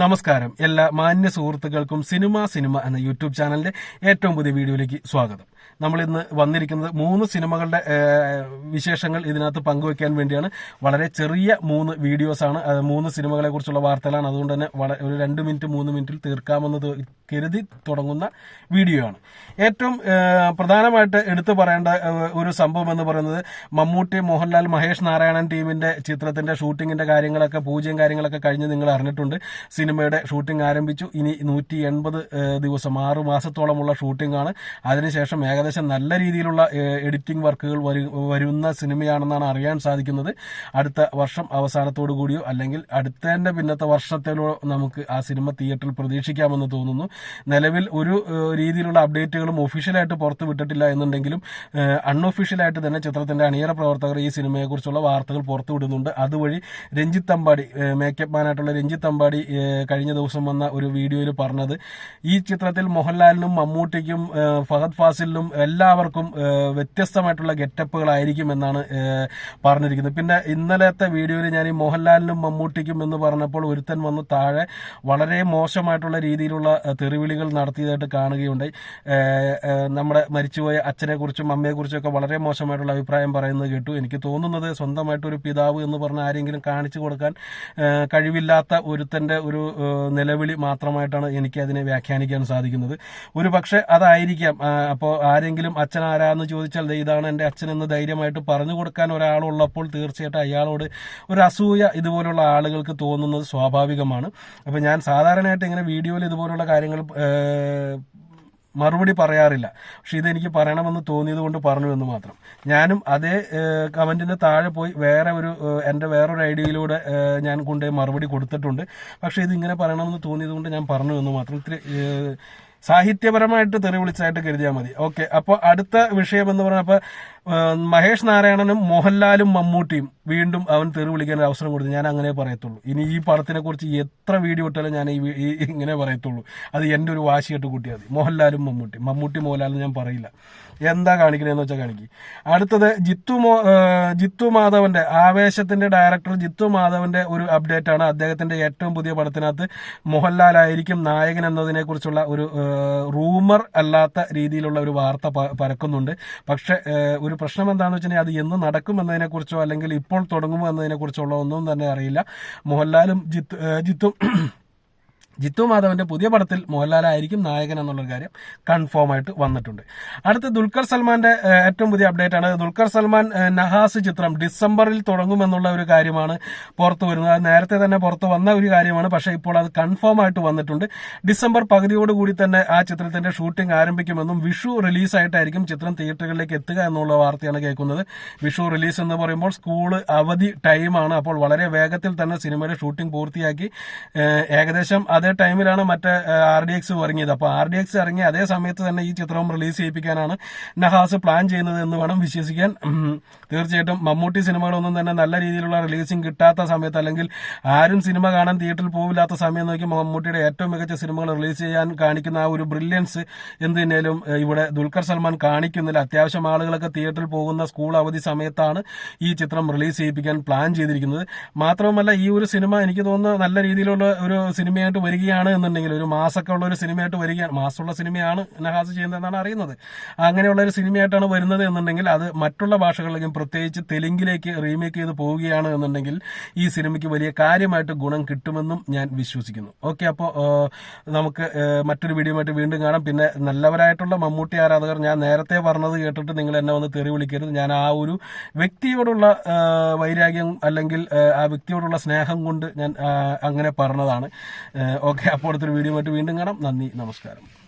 നമസ്കാരം. എല്ലാ മാന്യ സുഹൃത്തുക്കൾക്കും സിനിമ സിനിമ എന്ന യൂട്യൂബ് ചാനലിന്റെ ഏറ്റവും പുതിയ വീഡിയോയിലേക്ക് സ്വാഗതം. നമ്മൾ ഇന്ന് വന്നിരിക്കുന്നത് മൂന്ന് സിനിമകളുടെ വിശേഷങ്ങൾ ഇതിനകത്ത് പങ്കുവെക്കാൻ വേണ്ടിയാണ്. വളരെ ചെറിയ മൂന്ന് വീഡിയോസാണ്. മൂന്ന് സിനിമകളെ കുറിച്ചുള്ള വാർത്തകളാണ്. അതുകൊണ്ട് തന്നെ ഒരു രണ്ട് മിനിറ്റ് മൂന്ന് മിനിറ്റിൽ തീർക്കാമെന്ന് കരുതി തുടങ്ങുന്ന വീഡിയോ ആണ് ഏറ്റവും പ്രധാനമായിട്ട് എടുത്തു പറയേണ്ട ഒരു സംഭവം എന്ന് പറയുന്നത് മമ്മൂട്ടി മോഹൻലാൽ മഹേഷ് നാരായണൻ ടീമിന്റെ ചിത്രത്തിന്റെ ഷൂട്ടിങ്ങിന്റെ കാര്യങ്ങളൊക്കെ പൂജയും കാര്യങ്ങളൊക്കെ കഴിഞ്ഞ് നിങ്ങൾ അറിഞ്ഞിട്ടുണ്ട്. സിനിമയുടെ ഷൂട്ടിംഗ് ആരംഭിച്ചു. ഇനി നൂറ്റി എൺപത് ദിവസം ആറു മാസത്തോളമുള്ള ഷൂട്ടിംഗ് ആണ് അതിനുശേഷം ഏകദേശം നല്ല രീതിയിലുള്ള എഡിറ്റിംഗ് വർക്കുകൾ വരുന്ന സിനിമയാണെന്നാണ് അറിയാൻ സാധിക്കുന്നത്. അടുത്ത വർഷം അവസാനത്തോടു കൂടിയോ അല്ലെങ്കിൽ അടുത്തതിന്റെ പിന്നത്തെ വർഷത്തിലോ നമുക്ക് ആ സിനിമ തിയേറ്ററിൽ പ്രതീക്ഷിക്കാമെന്ന് തോന്നുന്നു. നിലവിൽ ഒരു രീതിയിലുള്ള അപ്ഡേറ്റുകളും ഒഫീഷ്യലായിട്ട് പുറത്തു വിട്ടിട്ടില്ല എന്നുണ്ടെങ്കിലും അൺഒഫീഷ്യലായിട്ട് തന്നെ ചിത്രത്തിന്റെ അണിയറ പ്രവർത്തകർ ഈ സിനിമയെക്കുറിച്ചുള്ള വാർത്തകൾ പുറത്തു വിടുന്നുണ്ട്. അതുവഴി രഞ്ജിത്ത് അമ്പാടി മേക്കപ്പ് മാനായിട്ടുള്ള രഞ്ജിത്ത് അമ്പാടി കഴിഞ്ഞ ദിവസം വന്ന ഒരു വീഡിയോയിൽ പറഞ്ഞത് ഈ ചിത്രത്തിൽ മോഹൻലാലിനും മമ്മൂട്ടിക്കും ഫഹദ് ഫാസിലിനും എല്ലാവർക്കും വ്യത്യസ്തമായിട്ടുള്ള ഗെറ്റപ്പുകളായിരിക്കും എന്നാണ് പറഞ്ഞിരിക്കുന്നത്. പിന്നെ ഇന്നലത്തെ വീഡിയോയിൽ ഞാൻ ഈ മോഹൻലാലിനും മമ്മൂട്ടിക്കും എന്ന് പറഞ്ഞപ്പോൾ ഒരുത്തൻ വന്ന് താഴെ വളരെ മോശമായിട്ടുള്ള രീതിയിലുള്ള തെറിവിളികൾ നടത്തിയതായിട്ട് കാണുകയുണ്ടായി. നമ്മുടെ മരിച്ചുപോയ അച്ഛനെ കുറിച്ചും അമ്മയെ കുറിച്ചും ഒക്കെ വളരെ മോശമായിട്ടുള്ള അഭിപ്രായം പറയുന്നത് കേട്ടു. എനിക്ക് തോന്നുന്നത് സ്വന്തമായിട്ട് ഒരു പിതാവ് എന്ന് പറഞ്ഞ ആരെങ്കിലും കാണിച്ചു കൊടുക്കാൻ കഴിവില്ലാത്ത ഒരുത്തന്റെ ഒരു നിലവിളി മാത്രമായിട്ടാണ് എനിക്ക് അതിനെ വ്യാഖ്യാനിക്കാൻ സാധിക്കുന്നത്. ഒരു പക്ഷെ അതായിരിക്കാം. അപ്പോൾ ആരെങ്കിലും അച്ഛൻ ആരാന്ന് ചോദിച്ചാൽ ഇതാണ് എന്റെ അച്ഛൻ എന്ന് ധൈര്യമായിട്ട് പറഞ്ഞു കൊടുക്കാൻ ഒരാളുള്ളപ്പോൾ തീർച്ചയായിട്ടും അയാളോട് ഒരു അസൂയ ഇതുപോലുള്ള ആളുകൾക്ക് തോന്നുന്നത് സ്വാഭാവികമാണ്. അപ്പോൾ ഞാൻ സാധാരണയായിട്ട് ഇങ്ങനെ വീഡിയോയിൽ ഇതുപോലുള്ള കാര്യങ്ങൾ മറുപടി പറയാറില്ല. പക്ഷെ ഇതെനിക്ക് പറയണമെന്ന് തോന്നിയത് കൊണ്ട് പറഞ്ഞു എന്ന് മാത്രം. ഞാനും അതേ കമന്റിന്റെ താഴെ പോയി വേറെ ഒരു എന്റെ വേറൊരു ഐഡിയയിലൂടെ ഞാൻ കൊണ്ട് മറുപടി കൊടുത്തിട്ടുണ്ട്. പക്ഷേ ഇതിങ്ങനെ പറയണമെന്ന് തോന്നിയത് കൊണ്ട് ഞാൻ പറഞ്ഞു എന്ന് മാത്രം. സാഹിത്യപരമായിട്ട് തെറി വിളിച്ചായിട്ട് കരുതിയാൽ മതി. ഓക്കെ അപ്പോൾ അടുത്ത വിഷയം എന്ന് പറഞ്ഞപ്പോൾ മഹേഷ് നാരായണനും മോഹൻലാലും മമ്മൂട്ടിയും വീണ്ടും അവൻ തെറി വിളിക്കാൻ അവസരം കൊടുത്തു. ഞാൻ അങ്ങനെ പറയത്തുള്ളൂ. ഇനി ഈ പടത്തിനെ കുറിച്ച് എത്ര വീഡിയോ ഇട്ടാലും ഞാൻ ഈ ഇങ്ങനെ പറയത്തുള്ളൂ. അത് എന്റെ ഒരു വാശിയായിട്ട് കൂട്ടിയാൽ മതി. മോഹൻലാലും മമ്മൂട്ടി മമ്മൂട്ടി മോഹൻലാലും ഞാൻ പറയില്ല. എന്താ കാണിക്കണേന്ന് വെച്ചാൽ കാണിക്കും. അടുത്തത് ജിത്തു മോ ജിത്തു മാധവന്റെ ആവേശത്തിന്റെ ഡയറക്ടർ ജിത്തു മാധവന്റെ ഒരു അപ്ഡേറ്റ് ആണ്. അദ്ദേഹത്തിന്റെ ഏറ്റവും പുതിയ പടത്തിനകത്ത് മോഹൻലാൽ ആയിരിക്കും നായകൻ എന്നതിനെ കുറിച്ചുള്ള ഒരു റൂമർ അല്ലാത്ത രീതിയിലുള്ള ഒരു വാർത്ത പരക്കുന്നുണ്ട്. പക്ഷെ ഒരു പ്രശ്നം എന്താണെന്ന് വെച്ചാൽ അത് എന്ന് നടക്കും എന്നതിനെ കുറിച്ചോ അല്ലെങ്കിൽ ഇപ്പോൾ തുടങ്ങുമോ എന്നതിനെ കുറിച്ചുള്ള ഒന്നും തന്നെ അറിയില്ല. മോഹൻലാലും ജിത്ത് ജിത്തും ജിത്തു മാധവന്റെ പുതിയ പടത്തിൽ മോഹൻലാലായിരിക്കും നായകൻ എന്നുള്ളൊരു കാര്യം കൺഫേം ആയിട്ട് വന്നിട്ടുണ്ട്. അടുത്ത ദുൽഖർ സൽമാന്റെ ഏറ്റവും പുതിയ അപ്ഡേറ്റ് ആണ്. ദുൽഖർ സൽമാൻ നഹാസ് ചിത്രം ഡിസംബറിൽ തുടങ്ങുമെന്നുള്ള ഒരു കാര്യമാണ് പുറത്തു വരുന്നത്. അത് നേരത്തെ തന്നെ പുറത്തു വന്ന ഒരു കാര്യമാണ്. പക്ഷേ ഇപ്പോൾ അത് കൺഫേം ആയിട്ട് വന്നിട്ടുണ്ട്. ഡിസംബർ പകുതിയോടുകൂടി തന്നെ ആ ചിത്രത്തിന്റെ ഷൂട്ടിംഗ് ആരംഭിക്കുമെന്നും വിഷു റിലീസായിട്ടായിരിക്കും ചിത്രം തിയേറ്ററുകളിലേക്ക് എത്തുക എന്നുള്ള വാർത്തയാണ് കേൾക്കുന്നത്. വിഷു റിലീസ് എന്ന് പറയുമ്പോൾ സ്കൂൾ അവധി ടൈമാണ് അപ്പോൾ വളരെ വേഗത്തിൽ തന്നെ സിനിമയുടെ ഷൂട്ടിംഗ് പൂർത്തിയാക്കി. ഏകദേശം അതേ ടൈമിലാണ് മറ്റേ ആർ ഡി എക്സ് ഇറങ്ങിയത്. അപ്പോൾ ആർ ഡി എക്സ് ഇറങ്ങിയ അതേ സമയത്ത് തന്നെ ഈ ചിത്രം റിലീസ് ചെയ്യിപ്പിക്കാനാണ് നഹാസ് പ്ലാൻ ചെയ്യുന്നത് എന്ന് വേണം വിശ്വസിക്കാൻ. തീർച്ചയായിട്ടും മമ്മൂട്ടി സിനിമകളൊന്നും തന്നെ നല്ല രീതിയിലുള്ള റിലീസിങ് കിട്ടാത്ത സമയത്ത് അല്ലെങ്കിൽ ആരും സിനിമ കാണാൻ തിയേറ്ററിൽ പോവില്ലാത്ത സമയം നോക്കി മമ്മൂട്ടിയുടെ ഏറ്റവും മികച്ച സിനിമകൾ റിലീസ് ചെയ്യാൻ കാണിക്കുന്ന ആ ഒരു ബ്രില്യൻസ് എന്ത് തന്നെയാലും ഇവിടെ ദുൽഖർ സൽമാൻ കാണിക്കുന്നില്ല. അത്യാവശ്യം ആളുകളൊക്കെ തിയേറ്ററിൽ പോകുന്ന സ്കൂൾ അവധി സമയത്താണ് ഈ ചിത്രം റിലീസ് ചെയ്യിപ്പിക്കാൻ പ്ലാൻ ചെയ്തിരിക്കുന്നത്. മാത്രവുമല്ല ഈ ഒരു സിനിമ എനിക്ക് തോന്നുന്നു നല്ല രീതിയിലുള്ള ഒരു സിനിമയായിട്ട് വരികയാണ് എന്നുണ്ടെങ്കിൽ ഒരു മാസമൊക്കെ ഉള്ള ഒരു സിനിമയായിട്ട് വരികയാണ്. മാസമുള്ള സിനിമയാണ് നഹാസ് ചെയ്യുന്നതെന്നാണ് അറിയുന്നത്. അങ്ങനെയുള്ള ഒരു സിനിമയായിട്ടാണ് വരുന്നത് എന്നുണ്ടെങ്കിൽ അത് മറ്റുള്ള ഭാഷകളിലേക്കും പ്രത്യേകിച്ച് തെലുങ്കിലേക്ക് റീമേക്ക് ചെയ്ത് പോവുകയാണ് എന്നുണ്ടെങ്കിൽ ഈ സിനിമയ്ക്ക് വലിയ കാര്യമായിട്ട് ഗുണം കിട്ടുമെന്നും ഞാൻ വിശ്വസിക്കുന്നു. ഓക്കെ അപ്പോൾ നമുക്ക് മറ്റൊരു വീഡിയോയുമായിട്ട് വീണ്ടും കാണാം. പിന്നെ നല്ലവരായിട്ടുള്ള മമ്മൂട്ടി ആരാധകർ ഞാൻ നേരത്തെ പറഞ്ഞത് കേട്ടിട്ട് നിങ്ങൾ എന്നെ വന്ന് തെറി വിളിക്കരുത്. ഞാൻ ആ ഒരു വ്യക്തിയോടുള്ള വൈരാഗ്യം അല്ലെങ്കിൽ ആ വ്യക്തിയോടുള്ള സ്നേഹം കൊണ്ട് ഞാൻ അങ്ങനെ പറഞ്ഞതാണ്. ഓക്കെ അപ്പോൾ അടുത്തൊരു വീഡിയോ ആയിട്ട് വീണ്ടും കാണാം. നന്ദി നമസ്കാരം.